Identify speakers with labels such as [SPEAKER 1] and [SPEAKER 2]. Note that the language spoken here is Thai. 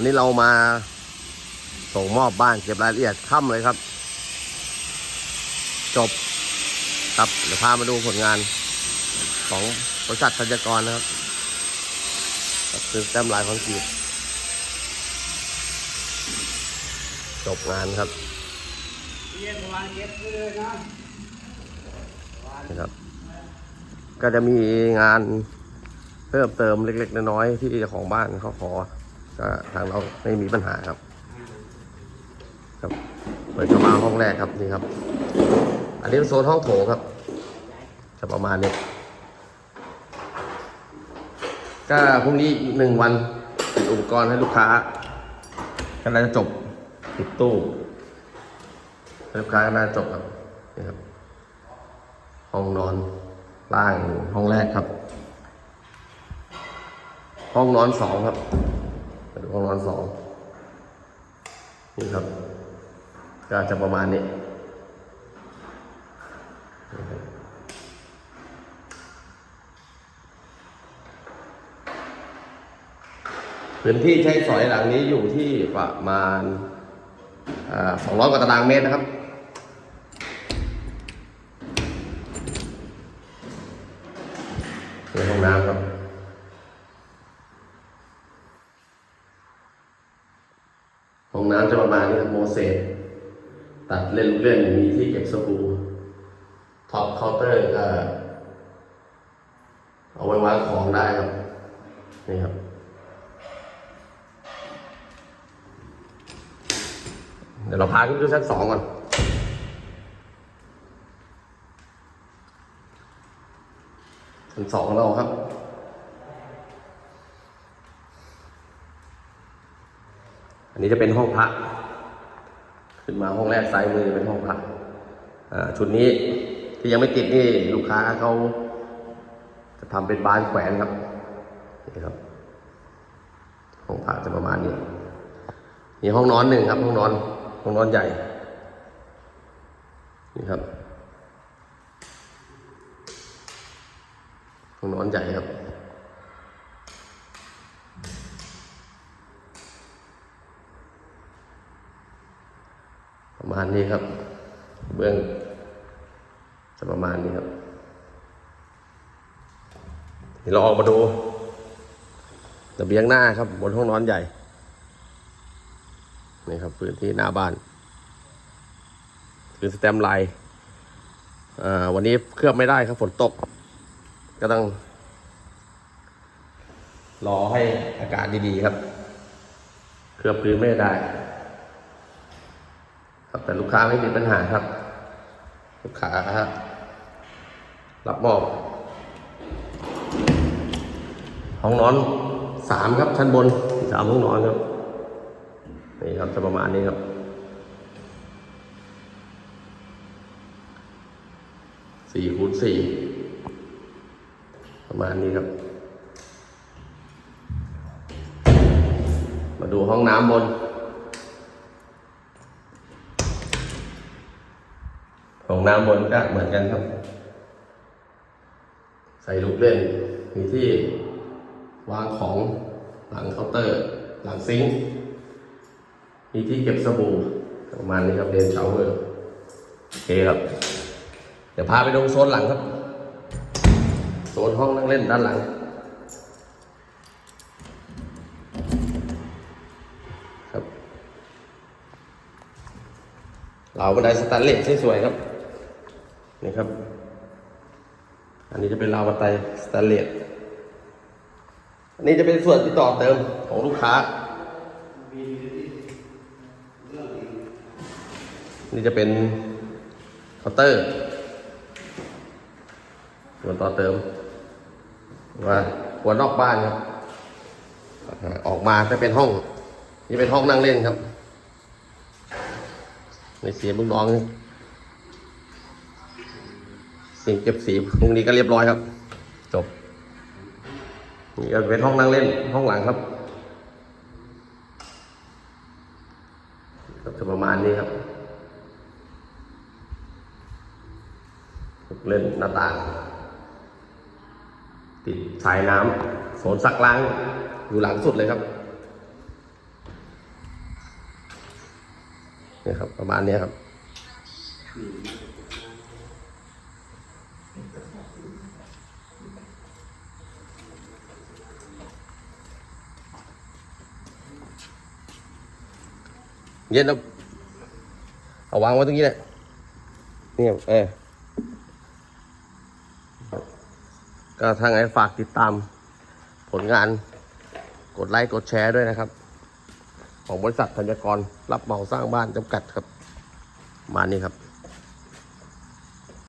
[SPEAKER 1] วันนี้เรามาส่งมอบบ้านเก็บรายละเอียดค่ำเลยครับ จบครับเดี๋ยวพามาดูผลงานของบริษัทธัญกรนะครับครับคือแต้มลายคอนกรีตจบงานครับ
[SPEAKER 2] เรียกประมาณเก็บเลยนะ
[SPEAKER 1] นะครับ ก็จะมีงานเพิ่มเติมเล็ก ๆ น้อยๆที่เจ้าของบ้านเขาขอ ก็ทางเราไม่มีปัญหาครับ ครับเปิดเข้ามาห้องแรกครับนี่ครับ อันนี้เป็นโซนห้องโถงครับจะประมาณนี้ก็พรุ่งนี้อีกหนึ่งวันติดอุปกรณ์ให้ลูกค้าก็น่าจะจบติดตู้ให้ลูกค้าก็น่าจะจบครับนี่ครับ ห้องนอนล่างห้องแรกครับ ห้องนอนสองครับ มาดูห้องนอนสองนี่ครับ ก็จะประมาณนี้พื้นที่ใช้สอยหลังนี้อยู่ที่ประมาณสองร้อยกว่าตารางเมตรนะครับ ในห้องน้ำครับ ห้องน้ำ จะประมาณนี้ครับโมเสสตัดเล่นลูกเล่นมีที่เก็บสบู่ท็อปเคาน์เตอร์ก็ เอาไว้วางของได้ครับ นี่ครับ เดี๋ยวเราพาขึ้นไปดูชั้นสองก่อนชั้นสองเราครับ อันนี้จะเป็นห้องพระ ขึ้นมาห้องแรกซ้ายมือจะเป็นห้องพระชุดนี้ที่ยังไม่ติดนี่ลูกค้าเขาจะทำเป็นบานแขวนครับนี่ครับห้องพระจะประมาณนี้มีห้องนอนหนึ่งครับห้องนอนห้องนอนใหญ่นี่ครับห้องนอนใหญ่ครับ ประมาณนี้ครับ เบื้องจะประมาณนี้ครับเดี๋ยวเราออกมาดูระเบียงหน้าครับ บนห้องนอนใหญ่ นี่ครับพื้นที่หน้าบ้านคือสแตมไลน์วันนี้เคลือบไม่ได้ครับฝนตก ก็ต้อง รอให้อากาศดีๆครับ เคลือบพื้นไม่ได้ ครับแต่ลูกค้าไม่มีปัญหาครับ ลูกค้ารับมอบห้องนอนสามครับชั้นบนสามห้องนอนครับนี่ครับจะประมาณนี้ครับสี่คูณสี่ประมาณนี้ครับ มาดูห้องน้ำบน ห้องน้ำบนก็เหมือนกันครับ ใส่ลูกเล่น มีที่วางของหลังเคาน์เตอร์ หลังซิงค์มีที่เก็บสบู่ประมาณนี้ครับเดนเชาเวอร์โอเคครับ เดี๋ยวพาไปดูโซนหลังครับ โซนห้องนั่งเล่นด้านหลังครับเหลาบันไดสแตนเลสสวยๆครับ นี่ครับ อันนี้จะเป็นราวบันไดสแตนเลสอันนี้จะเป็นส่วนที่ต่อเติมของลูกค้า นี่จะเป็นเคาน์เตอร์ ส่วนต่อเติมว่าหัวนอกบ้านครับ ออกมาจะเป็นห้อง นี่เป็นห้องนั่งเล่นครับ ในเสียงลูกน้อง นี่เสียงเก็บสีพรุ่งนี้ก็เรียบร้อยครับ จบ นี่ก็เป็นห้องนั่งเล่นห้องหลังครับก็จะประมาณนี้ครับลูกเล่นหน้าต่าง ติดสายน้ำโซนซักล้าง อยู่หลังสุดเลยครับเนี่ยครับ ประมาณเนี้ยครับ เย็นแล้วเอาวางไว้ตรงนี้แหละเนี่ยเออก็ทางไงฝากติดตามผลงานกดไลค์กดแชร์ด้วยนะครับ ของบริษัทธัญกรรับเหมาสร้างบ้านจำกัดครับ มานี่ครับ